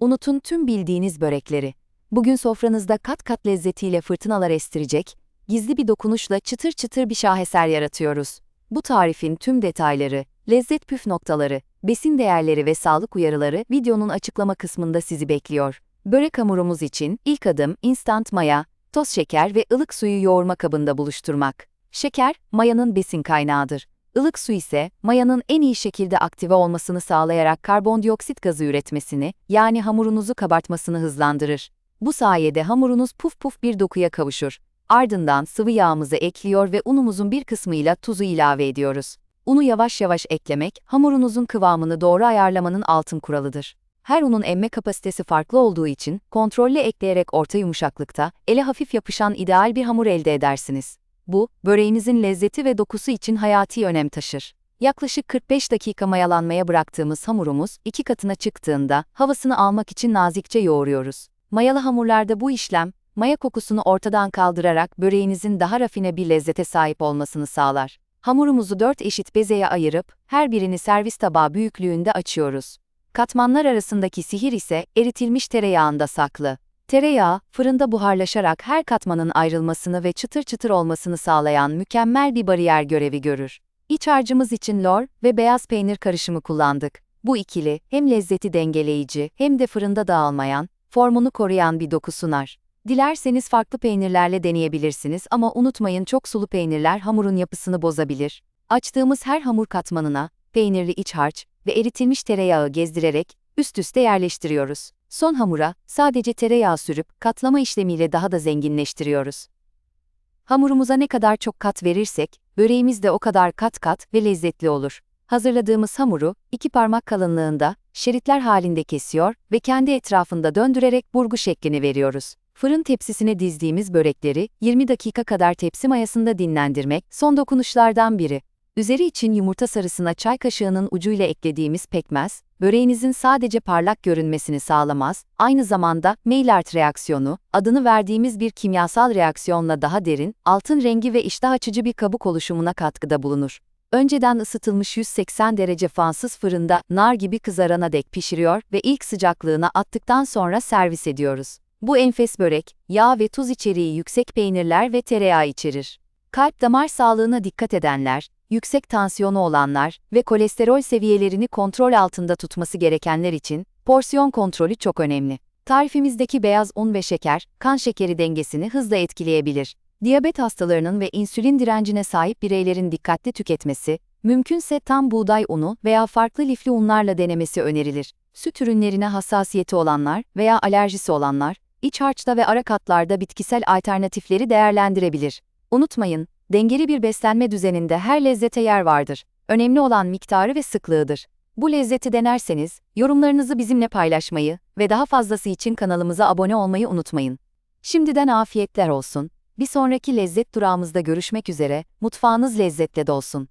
Unutun tüm bildiğiniz börekleri. Bugün sofranızda kat kat lezzetiyle fırtınalar estirecek, gizli bir dokunuşla çıtır çıtır bir şaheser yaratıyoruz. Bu tarifin tüm detayları, lezzet püf noktaları, besin değerleri ve sağlık uyarıları videonun açıklama kısmında sizi bekliyor. Börek hamurumuz için ilk adım instant maya, toz şeker ve ılık suyu yoğurma kabında buluşturmak. Şeker, mayanın besin kaynağıdır. Ilık su ise mayanın en iyi şekilde aktive olmasını sağlayarak karbondioksit gazı üretmesini, yani hamurunuzu kabartmasını hızlandırır. Bu sayede hamurunuz puf puf bir dokuya kavuşur. Ardından sıvı yağımızı ekliyor ve unumuzun bir kısmıyla tuzu ilave ediyoruz. Unu yavaş yavaş eklemek, hamurunuzun kıvamını doğru ayarlamanın altın kuralıdır. Her unun emme kapasitesi farklı olduğu için, kontrollü ekleyerek orta yumuşaklıkta, ele hafif yapışan ideal bir hamur elde edersiniz. Bu, böreğinizin lezzeti ve dokusu için hayati önem taşır. Yaklaşık 45 dakika mayalanmaya bıraktığımız hamurumuz, iki katına çıktığında, havasını almak için nazikçe yoğuruyoruz. Mayalı hamurlarda bu işlem, maya kokusunu ortadan kaldırarak böreğinizin daha rafine bir lezzete sahip olmasını sağlar. Hamurumuzu 4 eşit bezeye ayırıp, her birini servis tabağı büyüklüğünde açıyoruz. Katmanlar arasındaki sihir ise eritilmiş tereyağında saklı. Tereyağı, fırında buharlaşarak her katmanın ayrılmasını ve çıtır çıtır olmasını sağlayan mükemmel bir bariyer görevi görür. İç harcımız için lor ve beyaz peynir karışımı kullandık. Bu ikili, hem lezzeti dengeleyici hem de fırında dağılmayan, formunu koruyan bir doku sunar. Dilerseniz farklı peynirlerle deneyebilirsiniz ama unutmayın çok sulu peynirler hamurun yapısını bozabilir. Açtığımız her hamur katmanına, peynirli iç harç ve eritilmiş tereyağı gezdirerek üst üste yerleştiriyoruz. Son hamura sadece tereyağı sürüp katlama işlemiyle daha da zenginleştiriyoruz. Hamurumuza ne kadar çok kat verirsek, böreğimiz de o kadar kat kat ve lezzetli olur. Hazırladığımız hamuru, iki parmak kalınlığında, şeritler halinde kesiyor ve kendi etrafında döndürerek burgu şeklini veriyoruz. Fırın tepsisine dizdiğimiz börekleri 20 dakika kadar tepsi mayasında dinlendirmek son dokunuşlardan biri. Üzeri için yumurta sarısına çay kaşığının ucuyla eklediğimiz pekmez, böreğinizin sadece parlak görünmesini sağlamaz, aynı zamanda Maillard reaksiyonu, adını verdiğimiz bir kimyasal reaksiyonla daha derin, altın rengi ve iştah açıcı bir kabuk oluşumuna katkıda bulunur. Önceden ısıtılmış 180 derece fansız fırında nar gibi kızarana dek pişiriyor ve ilk sıcaklığına attıktan sonra servis ediyoruz. Bu enfes börek, yağ ve tuz içeriği yüksek peynirler ve tereyağı içerir. Kalp damar sağlığına dikkat edenler, yüksek tansiyonu olanlar ve kolesterol seviyelerini kontrol altında tutması gerekenler için porsiyon kontrolü çok önemli. Tarifimizdeki beyaz un ve şeker, kan şekeri dengesini hızla etkileyebilir. Diyabet hastalarının ve insülin direncine sahip bireylerin dikkatli tüketmesi, mümkünse tam buğday unu veya farklı lifli unlarla denemesi önerilir. Süt ürünlerine hassasiyeti olanlar veya alerjisi olanlar, iç harçta ve ara katlarda bitkisel alternatifleri değerlendirebilir. Unutmayın, dengeli bir beslenme düzeninde her lezzete yer vardır. Önemli olan miktarı ve sıklığıdır. Bu lezzeti denerseniz, yorumlarınızı bizimle paylaşmayı ve daha fazlası için kanalımıza abone olmayı unutmayın. Şimdiden afiyetler olsun. Bir sonraki lezzet durağımızda görüşmek üzere, mutfağınız lezzetle dolsun.